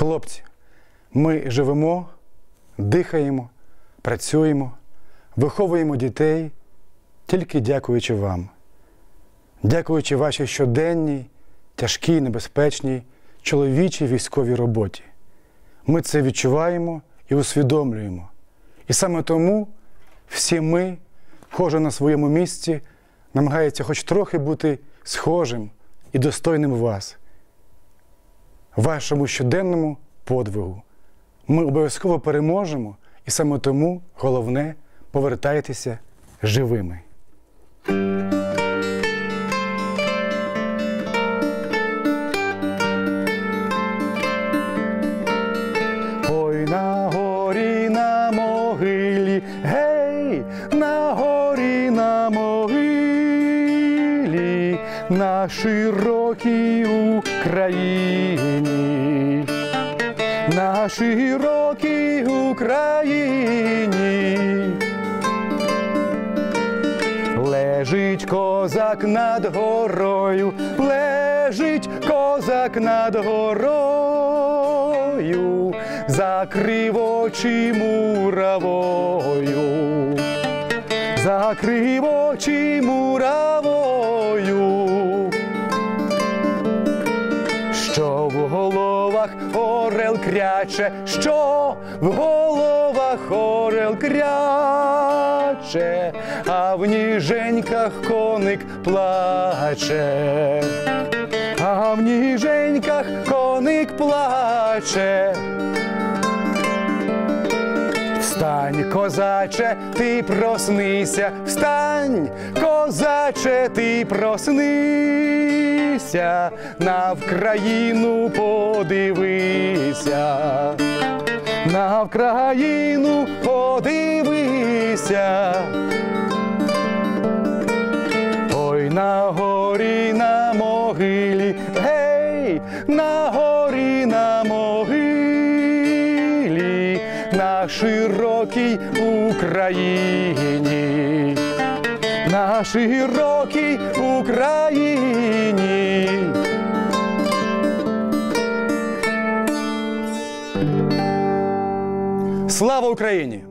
Хлопці, ми живемо, дихаємо, працюємо, виховуємо дітей тільки дякуючи вам, дякуючи вашій щоденній, тяжкій, небезпечній, чоловічій військовій роботі. Ми це відчуваємо і усвідомлюємо. І саме тому всі ми, кожен на своєму місці, намагається хоч трохи бути схожим і достойним вас, вашому щоденному подвигу. Ми обов'язково переможемо, і саме тому головне повертайтеся живими. Ой на горі на могилі, гей, на горі на могилі, на широкій Україні, на широкій Україні. Лежить козак над горою, лежить козак над горою, закрив очі муравою, закрив очі муравою, в головах орел кряче, що? В головах орел кряче, а в ніженьках коник плаче, а в ніженьках коник плаче. Встань, козаче, ти проснися, встань, козаче, ти проснися, на Вкраїну подивися, на Вкраїну подивися. Ой, на горі на могилі, гей, на горі на могилі, на широкій Україні, на широкій Україні. Слава Україні!